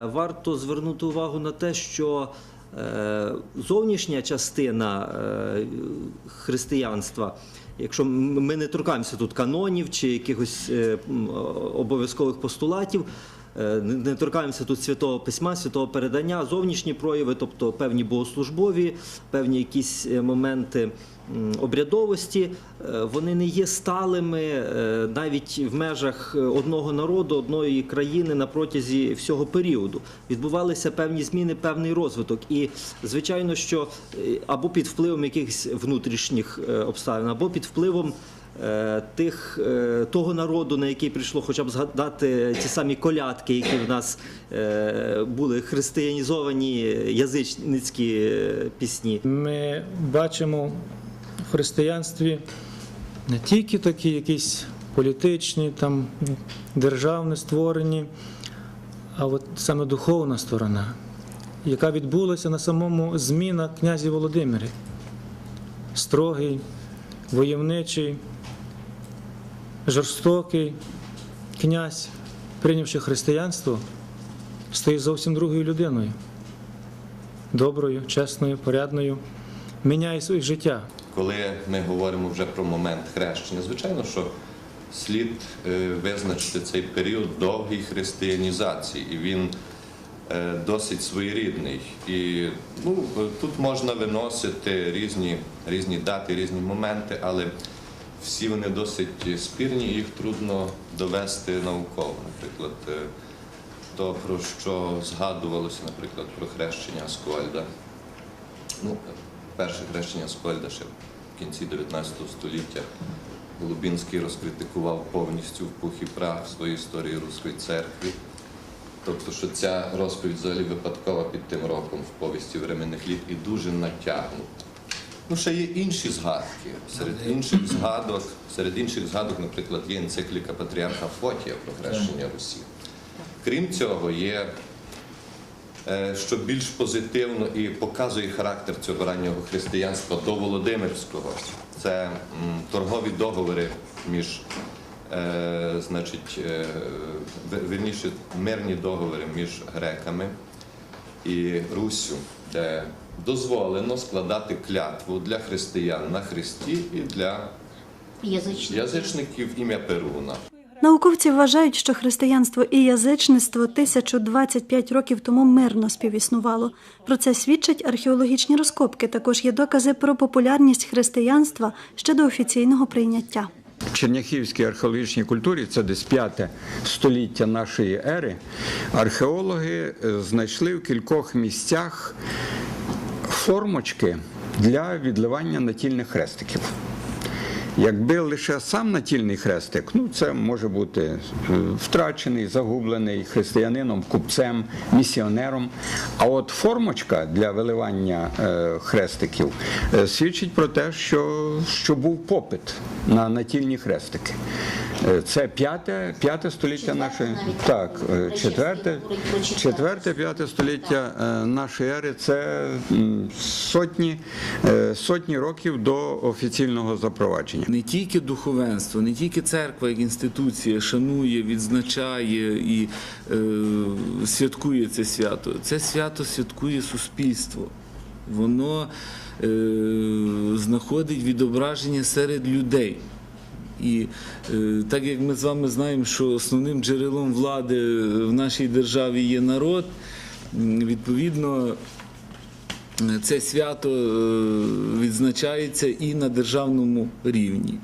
Варто звернути увагу на те, що е, зовнішня частина е, християнства, якщо ми не торкаємося тут канонів чи якихось е, обов'язкових постулатів, не не торкаємося тут святого письма, святого передання, зовнішні прояви, тобто певні богослужбові, певні якісь е, моменти обрядовості, е, вони не є сталими е, навіть в межах е, одного народу, одної країни на протязі всього періоду. Відбувалися певні зміни, певний розвиток. І звичайно, що е, або під впливом якихось внутрішніх е, обставин, або під впливом. Е, Тих е, того народу, на який прийшло, хоча б згадати ті самі колядки, які в нас е, були християнізовані язичницькі пісні. Ми бачимо в християнстві не тільки такі якісь політичні, там, державні створені, а от саме духовна сторона, яка відбулася на самому зміна князі Володимирі. Строгий, войовничий, жорстокий князь, прийнявши християнство, стає зовсім другою людиною доброю, чесною, порядною, міняє своє життя. Коли ми говоримо вже про момент хрещення, звичайно, що слід е, визначити цей період довгої християнізації, і він е, досить своєрідний. І ну, тут можна виносити різні, різні дати, різні моменти, але всі вони досить спірні, їх трудно довести науково. Наприклад, е, то, про що згадувалося, наприклад, про хрещення Аскольда. Ну, перше хрещення Скольда ще в кінці 19 століття Голубінський розкритикував повністю в пух і прах свою історію Руської церкви. Тобто, що ця розповідь взагалі випадкова під тим роком в повісті временних літ і дуже натягнута. Ну, ще є інші згадки. Серед інших згадок, серед інших згадок, наприклад, є енцикліка патріарха Фотія про хрещення Русі. Крім цього, є е, що більш позитивно і показує характер цього раннього християнства до Володимирського. Це торгові договори між, е, значить, е, вер- вірніше, мирні договори між греками і Руссю, де дозволено складати клятву для християн на Христі і для Язичник. язичників ім'я Перуна. Науковці вважають, що християнство і язичництво 1025 років тому мирно співіснувало. Про це свідчать археологічні розкопки. Також є докази про популярність християнства ще до офіційного прийняття. Черняхівській археологічній культурі, це десь 5 століття нашої ери, археологи е, знайшли в кількох місцях формочки для відливання натільних хрестиків. Якби лише сам натільний хрестик, ну це може бути е, втрачений, загублений християнином, купцем, місіонером. А от формочка для виливання е, хрестиків е, свідчить про те, що, що був попит на натільні хрестики. Е, Це п'яте, п'яте століття нашої так, е, четверте, четверте. п'яте століття е, нашої ери це сотні, сотні років до офіційного запровадження. Не тільки духовенство, не тільки церква як інституція шанує, відзначає і е, святкує це свято. Це свято святкує суспільство. Воно е, знаходить відображення серед людей. І е, так як ми з вами знаємо, що основним джерелом влади в нашій державі є народ, відповідно. Це свято е, відзначається і на державному рівні.